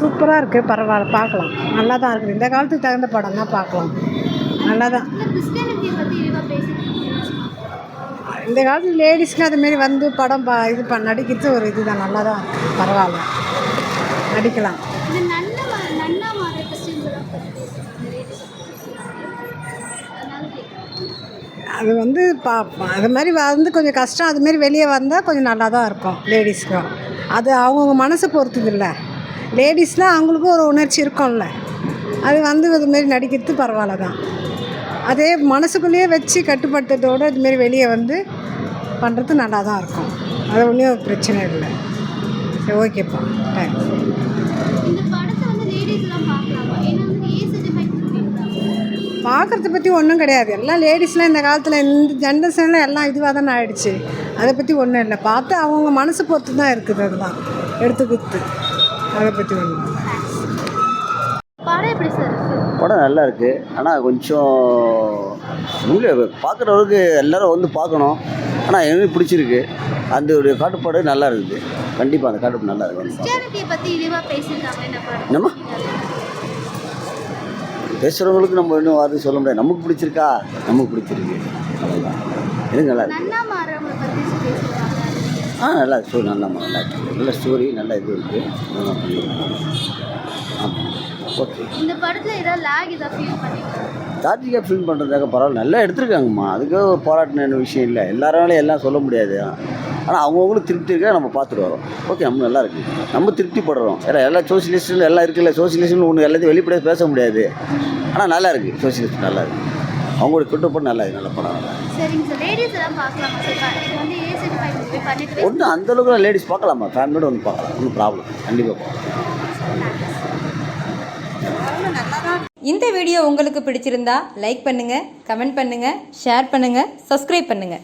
சூப்பராக இருக்குது பரவாயில்ல பார்க்கலாம். நல்லா தான் இருக்குது. இந்த காலத்துக்கு தகுந்த படம் தான் பார்க்கலாம். நல்லா தான் இந்த கிறிஸ்டியானிட்டியை காலத்து லேடிஸ்க்கு அதுமாரி வந்து படம் பா இது ப நடிக்கிறது ஒரு இது தான் நல்லா தான் இருக்குது பரவாயில்ல. நடிக்கலாம். அது வந்து பா அது மாதிரி வந்து கொஞ்சம் கஷ்டம். அதுமாரி வெளியே வந்தால் கொஞ்சம் நல்லா தான் இருக்கும் லேடிஸ்க்கும் அது அவங்கவுங்க மனசை பொறுத்தது இல்லை லேடிஸ்னால் அவங்களுக்கும் ஒரு உணர்ச்சி இருக்கும்ல. அது வந்து இதுமாரி நடிக்கிறது பரவாயில்ல தான். அதே மனசுக்குள்ளேயே வச்சு கட்டுப்படுத்துறதோட இதுமாரி வெளியே வந்து பண்ணுறது நல்லா தான் இருக்கும். அது ஒன்றும் பிரச்சனை இல்லை. சரி ஓகேப்பா தேங்க்ஸ் பார்க்குறத பற்றி ஒன்றும் கிடையாது. எல்லாம் லேடிஸ்லாம் இந்த காலத்தில் இந்த ஜென்ரேஷனில் எல்லாம் இதுவாக தானே ஆயிடுச்சு. அதை பற்றி ஒன்றும் இல்லை. பார்த்து அவங்க மனசு பொறுத்து தான் இருக்குது அதுதான் எடுத்துக்கிட்டு அதை பற்றி இல்லை படம் எப்படி சார் இருக்கு. படம் நல்லா இருக்குது ஆனால் கொஞ்சம் இல்லை பார்க்குறவருக்கு எல்லாரும் வந்து பார்க்கணும். ஆனால் எனக்கு பிடிச்சிருக்கு. அந்த ஒரு காட்டுப்பாடு நல்லா இருக்குது. கண்டிப்பாக அந்த காட்டுப்பாடு நல்லா இருக்கு. என்னம்மா? பேசுகிறவங்களுக்கு நம்ம இன்னும் வார்த்தை சொல்ல முடியாது. நமக்கு பிடிச்சிருக்கா? நமக்கு பிடிச்சிருக்கு. அவ்வளோதான் எனக்கு நல்லா இருக்கு. ஆ நல்லா ஸ்டோரி நல்லா நல்லா நல்ல ஸ்டோரி நல்ல இது இருக்குது நல்லா ஆமாம் ஓகே இந்த படத்தில் ஏதாவது லேக் ஏதாவது ஃபீல் பண்ணியிருக்காங்க கார்த்திகா ஃபில்ம் பண்ணுறதுக்காக பரவாயில்ல. நல்லா எடுத்திருக்காங்கம்மா. அதுக்கு ஒரு பாராட்டின விஷயம் இல்லை. எல்லாராலையும் எல்லாம் சொல்ல முடியாது. ஆனால் அவங்கவுங்களும் திருப்தி இருக்கா நம்ம பார்த்துட்டு வரோம். ஓகே நம்ம நல்லா இருக்கு. நம்ம திருப்தி படுறோம் ஏன்னா எல்லா சோசியலிஸ்ட்டும் எல்லாம் இருக்குல்ல. சோசியலிஸ்ட்னு ஒன்று எல்லாத்தையும் வெளிப்படையாக பேச முடியாது. ஆனால் நல்லா இருக்குது சோசியலிஸ்ட் நல்லா இருக்குது அவங்களோட குற்றப்படம் நல்லா நல்ல படம் ஒன்றும் அந்தளவுக்கு லேடிஸ் பார்க்கலாமா ஃபேமிலியோட வந்து பார்க்கலாம்? ஒன்றும் ப்ராப்ளம் கண்டிப்பாக பார்க்கலாம். இந்த வீடியோ உங்களுக்கு பிடிச்சிருந்தா லைக் பண்ணுங்கள் கமெண்ட் பண்ணுங்கள் ஷேர் பண்ணுங்கள் சப்ஸ்கிரைப் பண்ணுங்கள்